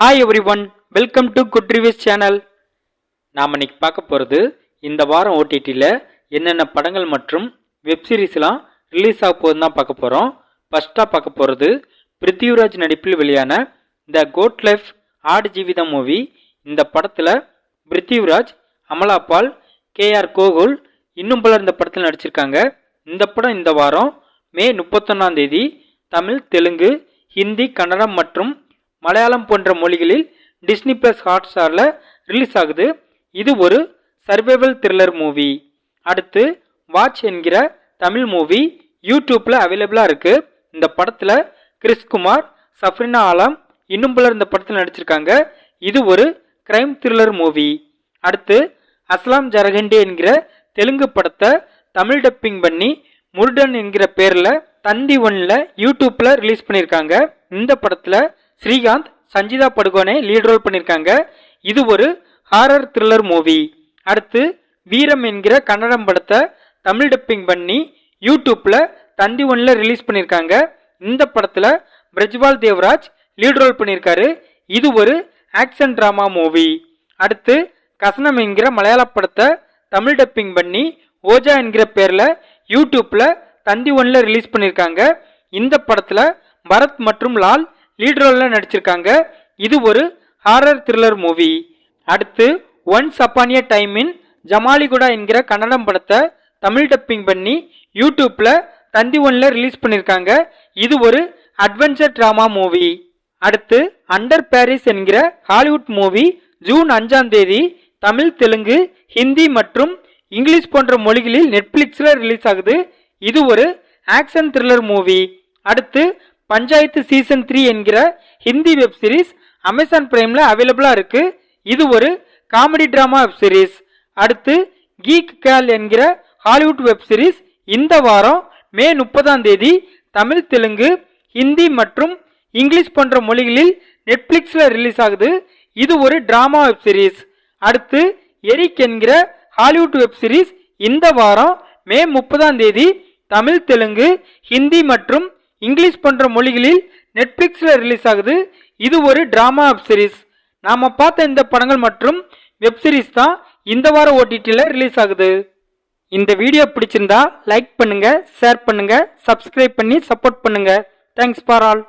Hi everyone welcome to good reviews channel நாம் இன்னைக்கு பார்க்க போகிறது இந்த வாரம் ஓடிடியில் என்னென்ன படங்கள் மற்றும் வெப்சீரிஸ்லாம் ரிலீஸ் ஆக போகுதுன்னு தான் பார்க்க போகிறோம் ஃபஸ்ட்டாக பார்க்க போகிறது பிருத்திவிராஜ் நடிப்பில் வெளியான த கோட் லைஃப் ஆடு ஜீவிதம் மூவி இந்த படத்தில் பிருத்திவிராஜ் அமலா பால் கேஆர் கோகுல் இன்னும் பலர் இந்த படத்தில் நடிச்சிருக்காங்க. இந்த படம் இந்த வாரம் மே முப்பத்தொன்னாம் தேதி தமிழ் தெலுங்கு ஹிந்தி கன்னடம் மற்றும் மலையாளம் போன்ற மொழிகளில் டிஸ்னி ப்ளஸ் ஹாட்ஸ்டாரில் ரிலீஸ் ஆகுது. இது ஒரு சர்வைவல் த்ரில்லர் மூவி அடுத்து வாட்ச் என்கிற தமிழ் மூவி யூடியூப்பில் அவைலபிளாக இருக்குது இந்த படத்தில் கிறிஸ்குமார் சஃப்ரினா ஆலம் இன்னும் பலர் இந்த படத்தில் நடிச்சிருக்காங்க. இது ஒரு கிரைம் த்ரில்லர் மூவி அடுத்து அஸ்லாம் ஜரகண்டே என்கிற தெலுங்கு படத்தை தமிழ் டப்பிங் பண்ணி முருடன் என்கிற பேரில் தந்தி ஒன்னில் யூடியூப்பில் ரிலீஸ் பண்ணியிருக்காங்க இந்த படத்தில் ஸ்ரீகாந்த் சஞ்சிதா படுகோனே லீட் ரோல் பண்ணியிருக்காங்க இது ஒரு ஹாரர் த்ரில்லர் மூவி அடுத்து வீரம் என்கிற கன்னடம் படத்தை தமிழ் டப்பிங் பண்ணி யூடியூப்பில் தந்தி ஒன்றில் ரிலீஸ் பண்ணியிருக்காங்க இந்த படத்தில் பிரஜ்வால் தேவராஜ் லீட் ரோல் பண்ணியிருக்காரு இது ஒரு ஆக்ஷன் ட்ராமா மூவி அடுத்து கசனம் என்கிற மலையாள படத்தை தமிழ் டப்பிங் பண்ணி ஓஜா என்கிற பேரில் யூடியூப்பில் தந்தி ஒன்றில் ரிலீஸ் பண்ணியிருக்காங்க இந்த படத்தில் பரத் மற்றும் லால் லீட் ரோலில் நடிச்சிருக்காங்க. இது ஒரு ஹாரர் த்ரில்லர் மூவி அடுத்து once upon a time in Jamaligudda என்கிற கன்னடம் படத்தை தமிழ் டப்பிங் பண்ணி யூடியூப்பில் தந்தி ஒன்ல ரிலீஸ் பண்ணியிருக்காங்க இது ஒரு அட்வென்ச்சர் ட்ராமா மூவி அடுத்து அண்டர் பாரிஸ் என்கிற ஹாலிவுட் மூவி ஜூன் அஞ்சாம் தேதி தமிழ் தெலுங்கு ஹிந்தி மற்றும் இங்கிலீஷ் போன்ற மொழிகளில் நெட்ஃப்ளிக்ஸில் ரிலீஸ் ஆகுது. இது ஒரு ஆக்ஷன் த்ரில்லர் மூவி அடுத்து பஞ்சாயத்து சீசன் த்ரீ என்கிற ஹிந்தி வெப் சீரிஸ் அமேசான் பிரைமில் அவைலபிளாக இருக்கு. இது ஒரு காமெடி ட்ராமா வெப் சீரிஸ். அடுத்து கீக் கேல் என்கிற ஹாலிவுட் வெப் சீரிஸ் இந்த வாரம் மே முப்பதாம் தேதி தமிழ் தெலுங்கு ஹிந்தி மற்றும் இங்கிலீஷ் போன்ற மொழிகளில் நெட்ஃப்ளிக்ஸில் ரிலீஸ் ஆகுது. இது ஒரு டிராமா வெப் சீரிஸ். அடுத்து எரிக் என்கிற ஹாலிவுட் வெப் சீரிஸ் இந்த வாரம் மே முப்பதாம் தேதி தமிழ் தெலுங்கு ஹிந்தி மற்றும் இங்கிலீஷ் போன்ற மொழிகளில் நெட்ஃப்ளிக்ஸில் ரிலீஸ் ஆகுது. இது ஒரு ட்ராமா வெப் சீரிஸ் நாம் பார்த்த இந்த படங்கள் மற்றும் வெப் சீரிஸ் தான் இந்த வார ஓடிடியில் ரிலீஸ் ஆகுது. இந்த வீடியோ பிடிச்சிருந்தா லைக் பண்ணுங்கள் ஷேர் பண்ணுங்கள் சப்ஸ்கிரைப் பண்ணி சப்போர்ட் பண்ணுங்கள் தேங்க்ஸ் ஃபார் ஆல்